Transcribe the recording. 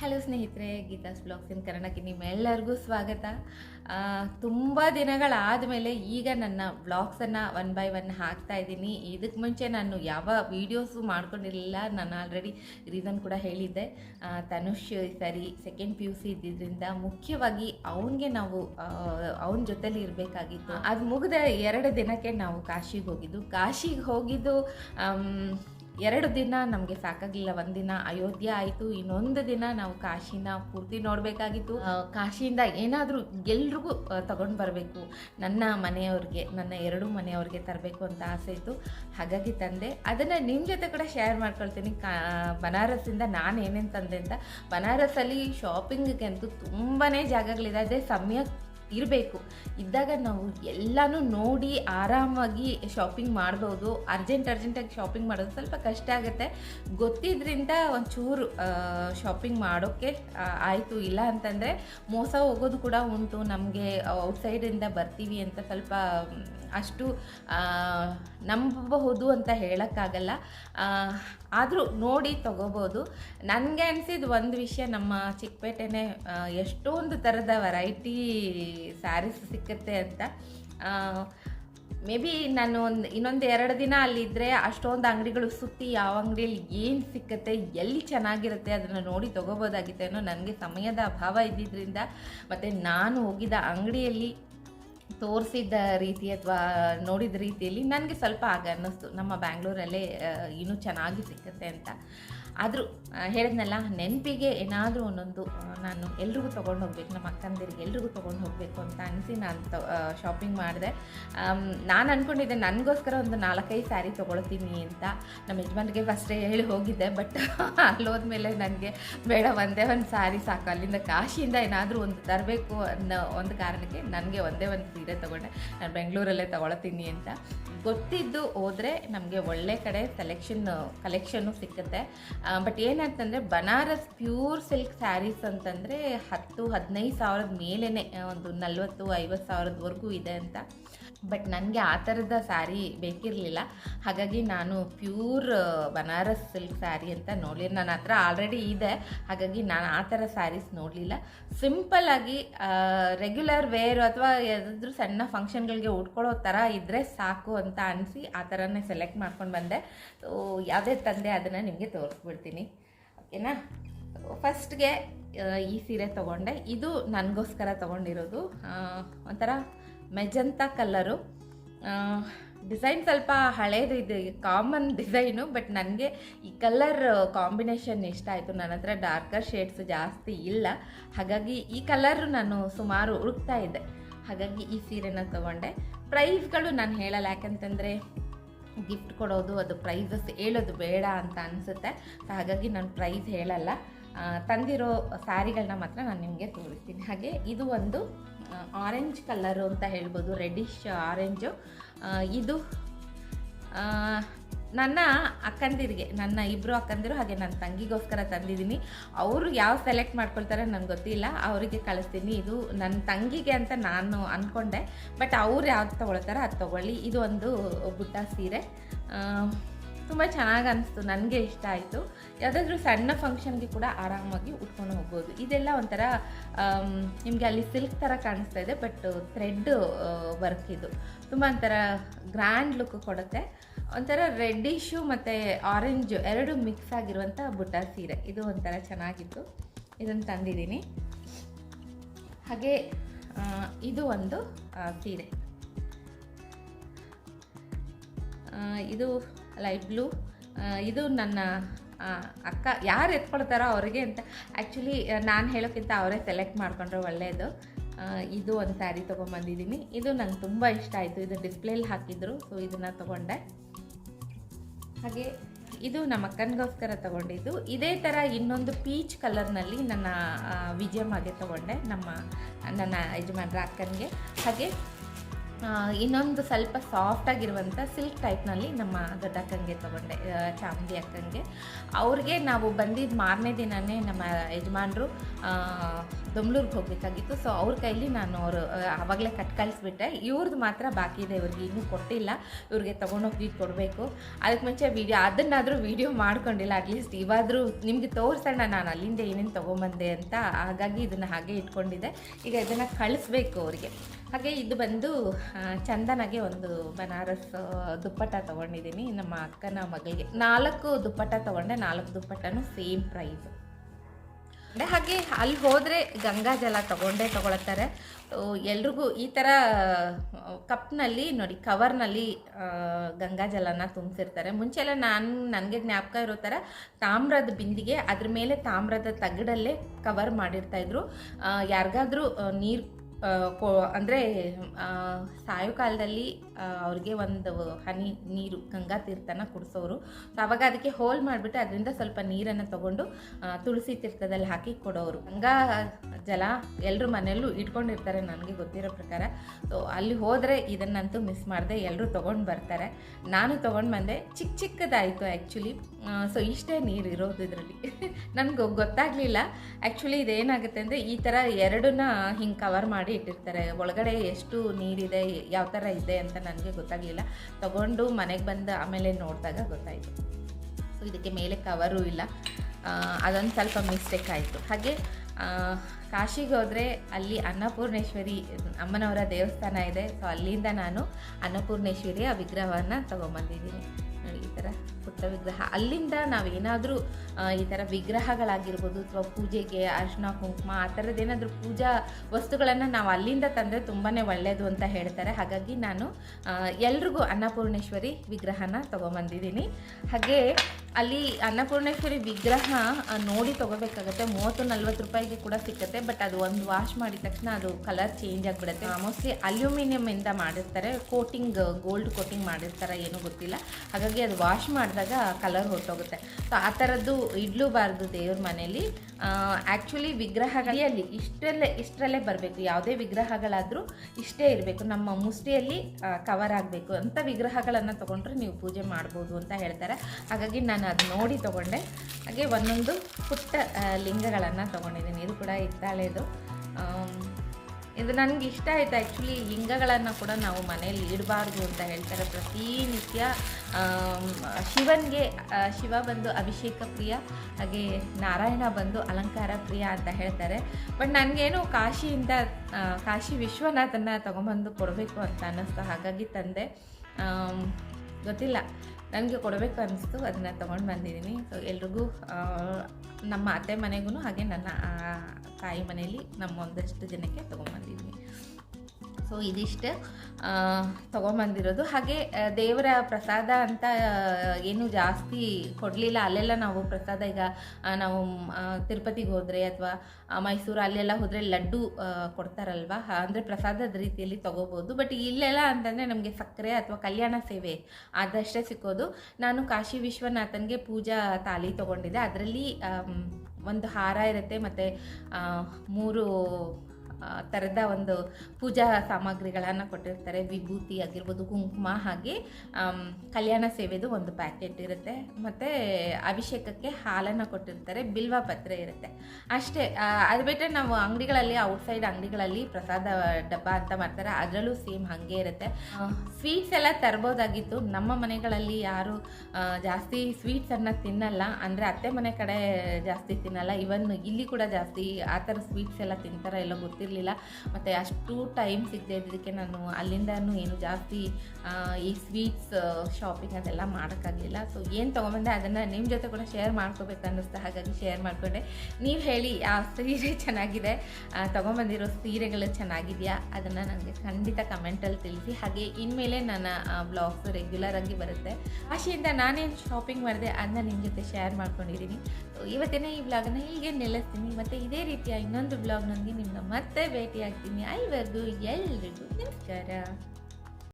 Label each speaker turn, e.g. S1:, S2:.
S1: Hello ಸ್ನೇಹಿತರೆ, ಗೀತಾಸ್ ಬ್ಲಾಗ್ಸಿನ ಕನ್ನಡಕ್ಕೆ ನಿಮ್ಮೆಲ್ಲರಿಗೂ ಸ್ವಾಗತ. ತುಂಬ ದಿನಗಳಾದ ಮೇಲೆ ಈಗ ನನ್ನ ಬ್ಲಾಗ್ಸನ್ನು ಒನ್ ಬೈ ಒನ್ ಹಾಕ್ತಾ ಇದ್ದೀನಿ. ಇದಕ್ಕೆ ಮುಂಚೆ ನಾನು ಯಾವ ವೀಡಿಯೋಸು ಮಾಡ್ಕೊಂಡಿರಲಿಲ್ಲ, ನಾನು ಆಲ್ರೆಡಿ ರೀಸನ್ ಕೂಡ ಹೇಳಿದ್ದೆ. ತನುಷ್ ಸರಿ ಸೆಕೆಂಡ್ ಪಿ ಯು ಸಿ ಇದ್ದಿದ್ದರಿಂದ ಮುಖ್ಯವಾಗಿ ಅವನಿಗೆ ನಾವು ಅವನ ಜೊತೆಲಿ ಇರಬೇಕಾಗಿತ್ತು. ಅದು ಮುಗಿದ ಎರಡು ದಿನಕ್ಕೆ ನಾವು ಕಾಶಿಗೆ ಹೋಗಿದ್ದು. ಕಾಶಿಗೆ ಹೋಗಿದ್ದು ಎರಡು ದಿನ ನಮಗೆ ಸಾಕಾಗಿಲ್ಲ. ಒಂದಿನ ಅಯೋಧ್ಯೆ ಆಯಿತು, ಇನ್ನೊಂದು ದಿನ ನಾವು ಕಾಶಿನ ಪೂರ್ತಿ ನೋಡಬೇಕಾಗಿತ್ತು. ಕಾಶಿಯಿಂದ ಏನಾದರೂ ಎಲ್ರಿಗೂ ತಗೊಂಡು ಬರಬೇಕು. ನನ್ನ ಮನೆಯವ್ರಿಗೆ, ನನ್ನ ಎರಡು ಮನೆಯವ್ರಿಗೆ ತರಬೇಕು ಅಂತ ಆಸೆ ಇತ್ತು. ಹಾಗಾಗಿ ತಂದೆ, ಅದನ್ನು ನಿಮ್ಮ ಜೊತೆ ಕೂಡ ಶೇರ್ ಮಾಡ್ಕೊಳ್ತೀನಿ. ಕಾ, ಬನಾರಸ್ಸಿಂದ ನಾನು ಏನೇನು ತಂದೆ ಅಂತ. ಬನಾರಸ್ಸಲ್ಲಿ ಶಾಪಿಂಗ್ಗೆ ಅಂತೂ ತುಂಬಾ ಜಾಗಗಳಿದೆ. ಅದೇ ಸಮಯ ಇರಬೇಕು. ಇದ್ದಾಗ ನಾವು ಎಲ್ಲನೂ ನೋಡಿ ಆರಾಮಾಗಿ ಶಾಪಿಂಗ್ ಮಾಡ್ಬೋದು. ಅರ್ಜೆಂಟ್ ಅರ್ಜೆಂಟಾಗಿ ಶಾಪಿಂಗ್ ಮಾಡೋದು ಸ್ವಲ್ಪ ಕಷ್ಟ ಆಗುತ್ತೆ. ಗೊತ್ತಿದ್ರಿಂದ ಒಂಚೂರು ಶಾಪಿಂಗ್ ಮಾಡೋಕ್ಕೆ ಆಯಿತು. ಇಲ್ಲ ಅಂತಂದರೆ ಮೋಸ ಹೋಗೋದು ಕೂಡ ಉಂಟು. ನಮಗೆ ಔಟ್ಸೈಡಿಂದ ಬರ್ತೀವಿ ಅಂತ ಸ್ವಲ್ಪ, ಅಷ್ಟು ನಂಬಬಹುದು ಅಂತ ಹೇಳೋಕ್ಕಾಗಲ್ಲ. ಆದರೂ ನೋಡಿ ತಗೋಬೋದು. ನನಗೆ ಅನಿಸಿದ ಒಂದು ವಿಷಯ ನಮ್ಮ ಚಿಕ್ಕಪೇಟೆನೇ ಎಷ್ಟೊಂದು ಥರದ ವೆರೈಟಿ ಸ್ಯಾರೀಸ್ ಸಿಕ್ಕುತ್ತೆ ಅಂತ. ಮೇ ಬಿ ನಾನು ಒಂದು, ಇನ್ನೊಂದು ಎರಡು ದಿನ ಅಲ್ಲಿದ್ದರೆ ಅಷ್ಟೊಂದು ಅಂಗಡಿಗಳು ಸುತ್ತಿ ಯಾವ ಅಂಗಡಿಯಲ್ಲಿ ಏನು ಸಿಕ್ಕತ್ತೆ, ಎಲ್ಲಿ ಚೆನ್ನಾಗಿರುತ್ತೆ ಅದನ್ನು ನೋಡಿ ತೊಗೋಬೋದಾಗಿತ್ತೇನೋ. ನನಗೆ ಸಮಯದ ಅಭಾವ ಇದ್ದಿದ್ದರಿಂದ ಮತ್ತು ನಾನು ಹೋಗಿದ್ದ ಅಂಗಡಿಯಲ್ಲಿ ತೋರಿಸಿದ್ದ ರೀತಿ ಅಥವಾ ನೋಡಿದ ರೀತಿಯಲ್ಲಿ ನನಗೆ ಸ್ವಲ್ಪ ಆಗ ಅನ್ನಿಸ್ತು. ನಮ್ಮ ಬ್ಯಾಂಗ್ಳೂರಲ್ಲೇ ಇನ್ನೂ ಚೆನ್ನಾಗಿ ಸಿಕ್ಕತ್ತೆ ಅಂತ. ಆದರೂ ಹೇಳಿದ್ನಲ್ಲ, ನೆನಪಿಗೆ ಏನಾದರೂ ಒಂದೊಂದು ನಾನು ಎಲ್ರಿಗೂ ತೊಗೊಂಡು ಹೋಗ್ಬೇಕು, ನಮ್ಮ ಅಕ್ಕಂದಿರಿಗೆ ಎಲ್ರಿಗೂ ತೊಗೊಂಡು ಹೋಗಬೇಕು ಅಂತ ಅನಿಸಿ ನಾನು ತ ಶಾಪಿಂಗ್ ಮಾಡಿದೆ. ನಾನು ಅಂದ್ಕೊಂಡಿದ್ದೆ ನನಗೋಸ್ಕರ ಒಂದು ನಾಲ್ಕೈದು ಸ್ಯಾರಿ ತೊಗೊಳ್ತೀನಿ ಅಂತ. ನಮ್ಮ ಯಜಮಾನ್ರಿಗೆ ಫಸ್ಟೇ ಹೇಳಿ ಹೋಗಿದ್ದೆ ಬಟ್ ಅಲ್ಲೋದ್ಮೇಲೆ ನನಗೆ, ಬೇಡ, ಒಂದೇ ಒಂದು ಸ್ಯಾರಿ ಸಾಕು. ಅಲ್ಲಿಂದ ಕಾಶಿಯಿಂದ ಏನಾದರೂ ಒಂದು ತರಬೇಕು ಅನ್ನೋ ಒಂದು ಕಾರಣಕ್ಕೆ ನನಗೆ ಒಂದೇ ಒಂದು ಸೀರೆ ತೊಗೊಂಡೆ. ನಾನು ಬೆಂಗಳೂರಲ್ಲೇ ತೊಗೊಳ್ತೀನಿ ಅಂತ. ಗೊತ್ತಿದ್ದು ಹೋದರೆ ನಮಗೆ ಒಳ್ಳೆ ಕಡೆ ಸೆಲೆಕ್ಷನ್ ಕಲೆಕ್ಷನ್ನು ಸಿಕ್ಕುತ್ತೆ. ಬಟ್ ಏನಂತಂದರೆ ಬನಾರಸ್ ಪ್ಯೂರ್ ಸಿಲ್ಕ್ ಸ್ಯಾರೀಸ್ ಅಂತಂದರೆ ಹತ್ತು, ಹದಿನೈದು ಸಾವಿರದ ಮೇಲೇ ಒಂದು ನಲ್ವತ್ತು, ಐವತ್ತು ಸಾವಿರದವರೆಗೂ ಇದೆ ಅಂತ. ಬಟ್ ನನಗೆ ಆ ಥರದ ಸ್ಯಾರಿ ಬೇಕಿರಲಿಲ್ಲ. ಹಾಗಾಗಿ ನಾನು ಪ್ಯೂರ್ ಬನಾರಸ್ ಸಿಲ್ಕ್ ಸ್ಯಾರಿ ಅಂತ ನೋಡಲಿ ನನ್ನ ಹತ್ರ ಆಲ್ರೆಡಿ ಇದೆ. ಹಾಗಾಗಿ ನಾನು ಆ ಥರ ಸ್ಯಾರೀಸ್ ನೋಡಲಿಲ್ಲ. ಸಿಂಪಲ್ಲಾಗಿ ರೆಗ್ಯುಲರ್ ವೇರ್ ಅಥವಾ ಯಾವುದಾದ್ರೂ ಸಣ್ಣ ಫಂಕ್ಷನ್ಗಳಿಗೆ ಉಟ್ಕೊಳ್ಳೋ ಥರ ಇದ್ದರೆ ಸಾಕು ಅಂತ ಅನಿಸಿ ಆ ಥರನೇ ಸೆಲೆಕ್ಟ್ ಮಾಡ್ಕೊಂಡು ಬಂದೆ. ಸೊ ಯಾವುದೇ ತಂದೆ ಅದನ್ನು ನಿಮಗೆ ತೋರಿಸ್ಬಿಡ್ತೀನಿ ಓಕೆನಾ? ಫಸ್ಟ್ಗೆ ಈ ಸೀರೆ ತೊಗೊಂಡೆ. ಇದು ನನಗೋಸ್ಕರ ತೊಗೊಂಡಿರೋದು. ಒಂಥರ ಮೆಜಂತ ಕಲ್ಲರು ಡಿಸೈನ್ ಸ್ವಲ್ಪ ಹಳೇದು ಇದೆ. ಕಾಮನ್ ಡಿಸೈನು, ಬಟ್ ನನಗೆ ಈ ಕಲರ್ ಕಾಂಬಿನೇಷನ್ ಇಷ್ಟ ಆಯಿತು. ನನ್ನ ಹತ್ರ ಡಾರ್ಕರ್ ಶೇಡ್ಸ್ ಜಾಸ್ತಿ ಇಲ್ಲ. ಹಾಗಾಗಿ ಈ ಕಲರ್ ನಾನು ಸುಮಾರು ಹುಡುಕ್ತಾ ಇದ್ದೆ. ಹಾಗಾಗಿ ಈ ಸೀರೆನ ತೊಗೊಂಡೆ. ಪ್ರೈಸ್ಗಳು ನಾನು ಹೇಳಲ್ಲ. ಯಾಕಂತಂದರೆ ಗಿಫ್ಟ್ ಕೊಡೋದು, ಅದು ಪ್ರೈಸಸ್ ಹೇಳೋದು ಬೇಡ ಅಂತ ಅನಿಸುತ್ತೆ. ಸೊ ಹಾಗಾಗಿ ನಾನು ಪ್ರೈಸ್ ಹೇಳಲ್ಲ. ತಂದಿರೋ ಸ್ಯಾರಿಗಳನ್ನ ಮಾತ್ರ ನಾನು ನಿಮಗೆ ತೋರಿಸ್ತೀನಿ. ಹಾಗೆ ಇದು ಒಂದು ಆರೆಂಜ್ ಕಲ್ಲರು ಅಂತ ಹೇಳ್ಬೋದು ರೆಡ್ಡಿಶ್ ಆರೆಂಜು ಇದು ನನ್ನ ಅಕ್ಕಂದಿರಿಗೆ, ನನ್ನ ಇಬ್ಬರು ಅಕ್ಕಂದಿರು ಹಾಗೆ ನನ್ನ ತಂಗಿಗೋಸ್ಕರ ತಂದಿದ್ದೀನಿ. ಅವರು ಯಾವ ಸೆಲೆಕ್ಟ್ ಮಾಡ್ಕೊಳ್ತಾರೆ ನನಗೆ ಗೊತ್ತಿಲ್ಲ. ಅವರಿಗೆ ಕಳಿಸ್ತೀನಿ. ಇದು ನನ್ನ ತಂಗಿಗೆ ಅಂತ ನಾನು ಅಂದ್ಕೊಂಡೆ ಬಟ್ ಅವ್ರು ಯಾವ್ದು ತೊಗೊಳ್ತಾರೋ ಅದು ತೊಗೊಳ್ಳಿ. ಇದು ಒಂದು ಬುಟ್ಟ ಸೀರೆ. ತುಂಬ ಚೆನ್ನಾಗಿ ಅನಿಸ್ತು. ನನಗೆ ಇಷ್ಟ ಆಯಿತು. ಯಾವುದಾದ್ರೂ ಸಣ್ಣ ಫಂಕ್ಷನ್ಗೆ ಕೂಡ ಆರಾಮಾಗಿ ಉಟ್ಕೊಂಡು ಹೋಗ್ಬೋದು. ಇದೆಲ್ಲ ಒಂಥರ ನಿಮಗೆ ಅಲ್ಲಿ ಸಿಲ್ಕ್ ಥರ ಕಾಣಿಸ್ತಾ ಇದೆ ಬಟ್ ಥ್ರೆಡ್ ವರ್ಕ್ ಇದು. ತುಂಬ ಒಂಥರ ಗ್ರ್ಯಾಂಡ್ ಲುಕ್ ಕೊಡುತ್ತೆ. ಒಂಥರ ರೆಡ್ಡಿಶು ಮತ್ತು ಆರೆಂಜು ಎರಡು ಮಿಕ್ಸ್ ಆಗಿರುವಂಥ ಬುಟ್ಟ ಸೀರೆ. ಇದು ಒಂಥರ ಚೆನ್ನಾಗಿತ್ತು. ಇದನ್ನು ತಂದಿದ್ದೀನಿ. ಹಾಗೆ ಇದು ಒಂದು ಸೀರೆ. ಇದು ಲೈಟ್ ಬ್ಲೂ. ಇದು ನನ್ನ ಅಕ್ಕ ಯಾರು ಎತ್ಕೊಳ್ತಾರೋ ಅವರಿಗೆ ಅಂತ. ಆ್ಯಕ್ಚುಲಿ ನಾನು ಹೇಳೋಕ್ಕಿಂತ ಅವರೇ ಸೆಲೆಕ್ಟ್ ಮಾಡಿಕೊಂಡ್ರೆ ಒಳ್ಳೆಯದು ಇದು ಒಂದು ಸ್ಯಾರಿ ತೊಗೊಂಬಂದಿದ್ದೀನಿ ಇದು ನಂಗೆ ತುಂಬ ಇಷ್ಟ ಆಯಿತು. ಇದು ಡಿಸ್ಪ್ಲೇಲಿ ಹಾಕಿದ್ರು, ಸೊ ಇದನ್ನು ತೊಗೊಂಡೆ. ಹಾಗೆ ಇದು ನಮ್ಮ ಅಕ್ಕನಿಗೋಸ್ಕರ ತಗೊಂಡಿದ್ದು. ಇದೇ ಥರ ಇನ್ನೊಂದು ಪೀಚ್ ಕಲರ್ನಲ್ಲಿ ನನ್ನ ವಿಜಯಮ್ಮಗೆ ತಗೊಂಡೆ ನಮ್ಮ ನನ್ನ ಯಜಮಾನ್ರ ಅಕ್ಕನಿಗೆ ಹಾಗೆ ಇನ್ನೊಂದು ಸ್ವಲ್ಪ ಸಾಫ್ಟ್ ಆಗಿರುವಂಥ ಸಿಲ್ಕ್ ಟೈಪ್ನಲ್ಲಿ ನಮ್ಮ ದೊಡ್ಡ ಅಕ್ಕಂಗೆ ತೊಗೊಂಡೆ ಚಾಮುಂಡಿ ಅಕ್ಕಂಗೆ. ಅವ್ರಿಗೆ ನಾವು ಬಂದಿದ್ದ ಮಾರನೇ ದಿನವೇ ನಮ್ಮ ಯಜಮಾನರು ದೊಮ್ಲೂರ್ಗೆ ಹೋಗಬೇಕಾಗಿತ್ತು. ಸೊ ಅವ್ರ ಕೈಲಿ ನಾನು ಅವರು ಆವಾಗಲೇ ಕಟ್ ಕಳಿಸ್ಬಿಟ್ಟೆ. ಇವ್ರದ್ದು ಮಾತ್ರ ಬಾಕಿ ಇದೆ, ಇವ್ರಿಗೆ ಇನ್ನೂ ಕೊಟ್ಟಿಲ್ಲ. ಇವ್ರಿಗೆ ತೊಗೊಂಡೋಗಿ ಕೊಡಬೇಕು. ಅದಕ್ಕೆ ಮುಂಚೆ ವೀಡಿಯೋ ಅದನ್ನಾದರೂ ವೀಡಿಯೋ ಮಾಡ್ಕೊಂಡಿಲ್ಲ ಅಟ್ಲೀಸ್ಟ್ ಇವಾದರೂ ನಿಮಗೆ ತೋರಿಸೋಣ, ನಾನು ಅಲ್ಲಿಂದ ಏನೇನು ತೊಗೊಂಬಂದೆ ಅಂತ. ಹಾಗಾಗಿ ಇದನ್ನು ಹಾಗೆ ಇಟ್ಕೊಂಡಿದ್ದೆ. ಈಗ ಇದನ್ನು ಕಳಿಸ್ಬೇಕು ಅವ್ರಿಗೆ. ಹಾಗೆ ಇದು ಬಂದು ಚಂದನಾಗೆ ಒಂದು ಬನಾರಸ್ ದುಪ್ಪಟ್ಟ ತೊಗೊಂಡಿದ್ದೀನಿ. ನಮ್ಮ ಅಕ್ಕನ ಮಗಳಿಗೆ. ನಾಲ್ಕು ದುಪ್ಪಟ್ಟ ತೊಗೊಂಡೆ. ನಾಲ್ಕು ದುಪ್ಪಟ್ಟನೂ ಸೇಮ್ ಪ್ರೈಸ್ ಹಾಗೆ ಅಲ್ಲಿ ಹೋದರೆ ಗಂಗಾ ಜಲ ತೊಗೊಂಡೇ ತೊಗೊಳತ್ತಾರೆ ಎಲ್ರಿಗೂ ಈ ಥರ ಕಪ್ನಲ್ಲಿ ನೋಡಿ, ಕವರ್ನಲ್ಲಿ ಗಂಗಾ ಜಲನ ತುಂಬಿಸಿರ್ತಾರೆ. ಮುಂಚೆಲ್ಲ ನಾನು, ನನಗೆ ಜ್ಞಾಪಕ ಇರೋ ಥರ ತಾಮ್ರದ ಬಿಂದಿಗೆ ಅದ್ರ ಮೇಲೆ ತಾಮ್ರದ ತಗಡಲ್ಲೇ ಕವರ್ ಮಾಡಿರ್ತಾಯಿದ್ರು ಯಾರಿಗಾದ್ರೂ ನೀರು ಅಂದರೆ ಸಾಯೋ ಕಾಲದಲ್ಲಿ ಅವ್ರಿಗೆ ಒಂದು ಹನಿ ನೀರು, ಗಂಗಾ ತೀರ್ಥನ ಕುಡಿಸೋರು. ಸೊ ಅವಾಗ ಅದಕ್ಕೆ ಹೋಲ್ ಮಾಡಿಬಿಟ್ಟು ಅದರಿಂದ ಸ್ವಲ್ಪ ನೀರನ್ನು ತಗೊಂಡು ತುಳಸಿ ತೀರ್ಥದಲ್ಲಿ ಹಾಕಿ ಕೊಡೋರು. ಗಂಗಾ ಜಲ ಎಲ್ಲರೂ ಮನೆಯಲ್ಲೂ ಇಟ್ಕೊಂಡಿರ್ತಾರೆ ನನಗೆ ಗೊತ್ತಿರೋ ಪ್ರಕಾರ. ಸೊ ಅಲ್ಲಿ ಹೋದರೆ ಇದನ್ನಂತೂ ಮಿಸ್ ಮಾಡಿದೆ ಎಲ್ಲರೂ ತೊಗೊಂಡು ಬರ್ತಾರೆ. ನಾನು ತೊಗೊಂಡು ಬಂದೆ ಚಿಕ್ಕ ಚಿಕ್ಕದಾಯಿತು ಆ್ಯಕ್ಚುಲಿ ಸೊ ಇಷ್ಟೇ ನೀರು ಇರೋದು ಇದರಲ್ಲಿ. ನನಗೆ ಗೊತ್ತಾಗಲಿಲ್ಲ. ಆ್ಯಕ್ಚುಲಿ ಇದೇನಾಗುತ್ತೆ ಅಂದರೆ, ಈ ಥರ ಎರಡನ್ನ ಹಿಂಗೆ ಕವರ್ ಮಾಡಿ ಇಟ್ಟಿರ್ತಾರೆ. ಒಳಗಡೆ ಎಷ್ಟು ನೀರಿದೆ, ಯಾವ ಥರ ಇದೆ ಅಂತ ನನಗೆ ಗೊತ್ತಾಗಲಿಲ್ಲ. ತಗೊಂಡು ಮನೆಗೆ ಬಂದು ಆಮೇಲೆ ನೋಡಿದಾಗ ಗೊತ್ತಾಯಿತು. ಸೊ ಇದಕ್ಕೆ ಮೇಲೆ ಕವರು ಇಲ್ಲ. ಅದೊಂದು ಸ್ವಲ್ಪ ಮಿಸ್ಟೇಕ್ ಆಯಿತು. ಹಾಗೆ ಕಾಶಿಗೆ ಹೋದರೆ ಅಲ್ಲಿ ಅನ್ನಪೂರ್ಣೇಶ್ವರಿ, ಅಮ್ಮನವರ ದೇವಸ್ಥಾನ ಇದೆ. ಸೊ ಅಲ್ಲಿಂದ ನಾನು ಅನ್ನಪೂರ್ಣೇಶ್ವರಿಯ ವಿಗ್ರಹವನ್ನು ತೊಗೊಂಬಂದಿದ್ದೀನಿ. ಥರ ಪುಟ್ಟ ವಿಗ್ರಹ. ಅಲ್ಲಿಂದ ನಾವೇನಾದರೂ ಈ ಥರ ವಿಗ್ರಹಗಳಾಗಿರ್ಬೋದು, ಅಥವಾ ಪೂಜೆಗೆ ಅರ್ಶಿನ, ಕುಂಕುಮ, ಆ ಥರದ್ದೇನಾದರೂ ಪೂಜಾ ವಸ್ತುಗಳನ್ನು ನಾವು ಅಲ್ಲಿಂದ ತಂದರೆ ತುಂಬಾ ಒಳ್ಳೆಯದು ಅಂತ ಹೇಳ್ತಾರೆ. ಹಾಗಾಗಿ ನಾನು ಎಲ್ರಿಗೂ ಅನ್ನಪೂರ್ಣೇಶ್ವರಿ ವಿಗ್ರಹನ ತೊಗೊಂಬಂದಿದ್ದೀನಿ. ಹಾಗೆ ಅಲ್ಲಿ ಅನ್ನಪೂರ್ಣೇಶ್ವರಿ ವಿಗ್ರಹ ನೋಡಿ ತೊಗೋಬೇಕಾಗತ್ತೆ. ಮೂವತ್ತು ನಲ್ವತ್ತು ರೂಪಾಯಿಗೆ ಕೂಡ ಸಿಕ್ಕತ್ತೆ ಬಟ್ ಅದು ಒಂದು ವಾಶ್ ಮಾಡಿದ ತಕ್ಷಣ ಅದು ಕಲರ್ ಚೇಂಜ್ ಆಗಿಬಿಡುತ್ತೆ. ಮೋಸ್ಟ್ಲಿ ಅಲ್ಯೂಮಿನಿಯಮಿಂದ ಮಾಡಿರ್ತಾರೆ. ಕೋಟಿಂಗ್ ಗೋಲ್ಡ್ ಕೋಟಿಂಗ್ ಮಾಡಿರ್ತಾರೆ ಏನೂ ಗೊತ್ತಿಲ್ಲ. ಹಾಗಾಗಿ ಅದು ವಾಶ್ ಮಾಡಿದಾಗ ಕಲರ್ ಹೊರಟೋಗುತ್ತೆ. ಸೊ ಆ ಥರದ್ದು ಇಡ್ಲೂಬಾರ್ದು ದೇವ್ರ ಮನೆಯಲ್ಲಿ ಆ್ಯಕ್ಚುಲಿ ವಿಗ್ರಹಗಳಲ್ಲಿ ಇಷ್ಟರಲ್ಲೇ ಇಷ್ಟರಲ್ಲೇ ಬರಬೇಕು. ಯಾವುದೇ ವಿಗ್ರಹಗಳಾದರೂ ಇಷ್ಟೇ ಇರಬೇಕು. ನಮ್ಮ ಮುಷ್ಟಿಯಲ್ಲಿ ಕವರ್ ಆಗಬೇಕು. ಅಂಥ ವಿಗ್ರಹಗಳನ್ನು ತೊಗೊಂಡ್ರೆ ನೀವು ಪೂಜೆ ಮಾಡ್ಬೋದು ಅಂತ ಹೇಳ್ತಾರೆ. ಹಾಗಾಗಿ ನಾನು ಅದು ನೋಡಿ ತೊಗೊಂಡೆ. ಹಾಗೆ ಒಂದೊಂದು ಪುಟ್ಟ ಲಿಂಗಗಳನ್ನು ತೊಗೊಂಡಿದ್ದೀನಿ. ಇದು ಕೂಡ ಇತ್ತಾಳೆದು ಇದು ನನಗೆ ಇಷ್ಟ ಆಯಿತು. ಆ್ಯಕ್ಚುಲಿ ಲಿಂಗಗಳನ್ನು ಕೂಡ ನಾವು ಮನೆಯಲ್ಲಿ ಇಡಬಾರ್ದು ಅಂತ ಹೇಳ್ತಾರೆ ಪ್ರತಿನಿತ್ಯ ಶಿವನಿಗೆ ಶಿವ ಬಂದು ಅಭಿಷೇಕ ಪ್ರಿಯ. ಹಾಗೆ ನಾರಾಯಣ ಬಂದು ಅಲಂಕಾರ ಪ್ರಿಯ ಅಂತ ಹೇಳ್ತಾರೆ. ಬಟ್ ನನಗೇನು ಕಾಶಿಯಿಂದ ಕಾಶಿ ವಿಶ್ವನಾಥನ ತೊಗೊಂಬಂದು ಕೊಡಬೇಕು ಅಂತ ಅನ್ನಿಸ್ತು. ಹಾಗಾಗಿ ತಂದೆ. ಗೊತ್ತಿಲ್ಲ. ನನಗೆ ಕೊಡಬೇಕು ಅನ್ನಿಸ್ತು ಅದನ್ನು ತೊಗೊಂಡು ಬಂದಿದ್ದೀನಿ ಸೊ ಎಲ್ರಿಗೂ ನಮ್ಮ ಅತ್ತೆ ಮನೆಗೂ ಹಾಗೆ ನನ್ನ ತಾಯಿ ಮನೆಯಲ್ಲಿ ನಮ್ಮ ಒಂದಷ್ಟು ಜನಕ್ಕೆ ತೊಗೊಂಬಂದಿದ್ದೀನಿ ಸೊ ಇದಿಷ್ಟು. ತೊಗೊಂಬಂದಿರೋದು. ಹಾಗೆ ದೇವರ ಪ್ರಸಾದ ಅಂತ ಏನು ಜಾಸ್ತಿ ಕೊಡಲಿಲ್ಲ. ಅಲ್ಲೆಲ್ಲ ನಾವು ಪ್ರಸಾದ ಈಗ ನಾವು ತಿರುಪತಿಗೆ ಹೋದರೆ ಅಥವಾ ಮೈಸೂರು ಅಲ್ಲೆಲ್ಲ ಹೋದರೆ ಲಡ್ಡು ಕೊಡ್ತಾರಲ್ವ? ಅಂದರೆ ಪ್ರಸಾದದ ರೀತಿಯಲ್ಲಿ ತೊಗೋಬೋದು. ಬಟ್ ಇಲ್ಲೆಲ್ಲ ಅಂತಂದರೆ ನಮಗೆ ಸಕ್ಕರೆ ಅಥವಾ ಕಲ್ಯಾಣ ಸೇವೆ ಅದಷ್ಟೇ ಸಿಕ್ಕೋದು. ನಾನು ಕಾಶಿ ವಿಶ್ವನಾಥನ್ಗೆ ಪೂಜಾ ತಾಲಿ ತೊಗೊಂಡಿದ್ದೆ. ಅದರಲ್ಲಿ ಒಂದು ಹಾರ ಇರುತ್ತೆ. ಮತ್ತು ಮೂರು ಥರದ ಒಂದು ಪೂಜಾ ಸಾಮಗ್ರಿಗಳನ್ನು ಕೊಟ್ಟಿರ್ತಾರೆ. ವಿಭೂತಿ ಆಗಿರ್ಬೋದು, ಕುಂಕುಮ ಹಾಗೆ ಕಲ್ಯಾಣ ಸೇವೆದು ಒಂದು ಪ್ಯಾಕೆಟ್ ಇರುತ್ತೆ. ಮತ್ತು ಅಭಿಷೇಕಕ್ಕೆ ಹಾಲನ್ನು ಕೊಟ್ಟಿರ್ತಾರೆ, ಬಿಲ್ವ ಪತ್ರೆ ಇರುತ್ತೆ. ಅಷ್ಟೇ ಅದು ಬಿಟ್ಟರೆ ನಾವು ಅಂಗಡಿಗಳಲ್ಲಿ ಔಟ್ಸೈಡ್ ಅಂಗಡಿಗಳಲ್ಲಿ ಪ್ರಸಾದ ಡಬ್ಬ ಅಂತ ಮಾಡ್ತಾರೆ. ಅದರಲ್ಲೂ ಸೇಮ್ ಹಾಗೆ ಇರುತ್ತೆ. ಸ್ವೀಟ್ಸ್ ಎಲ್ಲ ತರ್ಬೋದಾಗಿತ್ತು. ನಮ್ಮ ಮನೆಗಳಲ್ಲಿ ಯಾರು ಜಾಸ್ತಿ ಸ್ವೀಟ್ಸನ್ನು ತಿನ್ನಲ್ಲ. ಅಂದರೆ ಅತ್ತೆ ಮನೆ ಕಡೆ ಜಾಸ್ತಿ ತಿನ್ನಲ್ಲ. ಇವನ್ ಇಲ್ಲಿ ಕೂಡ ಜಾಸ್ತಿ, ಆ ಥರ ಸ್ವೀಟ್ಸ್ ಎಲ್ಲ ತಿಂತಾರೋ ಎಲ್ಲ ಗೊತ್ತಿರಲಿಲ್ಲ ಮತ್ತು ಅಷ್ಟು ಟೈಮ್ ಸಿಗದೆ ಇದ್ದಿದ್ದಕ್ಕೆ ನಾನು ಅಲ್ಲಿಂದನೂ ಏನು ಜಾಸ್ತಿ ಈ ಸ್ವೀಟ್ಸ್ ಶಾಪಿಂಗ್ ಅದೆಲ್ಲ ಮಾಡೋಕ್ಕಾಗಲಿಲ್ಲ. ಸೊ ಏನು ತೊಗೊಂಬಂದೆ ಅದನ್ನು ನಿಮ್ಮ ಜೊತೆ ಕೂಡ ಶೇರ್ ಮಾಡ್ಕೋಬೇಕು ಅನ್ನಿಸ್ತು. ಹಾಗಾಗಿ ಶೇರ್ ಮಾಡಿಕೊಂಡೆ. ನೀವು ಹೇಳಿ, ಆ ಸೀರೆ ಚೆನ್ನಾಗಿದೆ. ತೊಗೊಂಬಂದಿರೋ ಸೀರೆಗಳು ಚೆನ್ನಾಗಿದೆಯಾ? ಅದನ್ನು ನನಗೆ ಖಂಡಿತ ಕಮೆಂಟಲ್ಲಿ ತಿಳಿಸಿ. ಹಾಗೆ ಇನ್ಮೇಲೆ ನನ್ನ ಬ್ಲಾಗ್ಸ್ ರೆಗ್ಯುಲರ್ ಆಗಿ ಬರುತ್ತೆ. ಆಶೆಯಿಂದ ನಾನೇನು ಶಾಪಿಂಗ್ ಮಾಡಿದೆ ಅದನ್ನ ನಿಮ್ಮ ಜೊತೆ ಶೇರ್ ಮಾಡ್ಕೊಂಡಿದ್ದೀನಿ. ಇವತ್ತಿನ ಈ ಬ್ಲಾಗನ್ನು ಹೀಗೆ ನೆಲೆಸ್ತೀನಿ ಮತ್ತು ಇದೇ ರೀತಿಯ ಇನ್ನೊಂದು ಬ್ಲಾಗ್ನೊಂದಿಗೆ ನಿಮ್ಮ ಮತ್ತೆ ಭೇಟಿ ಆಗ್ತೀನಿ ಅಲ್ಲಿವರೆಗೂ ಎಲ್ರಿಗೂ ನಮಸ್ಕಾರ.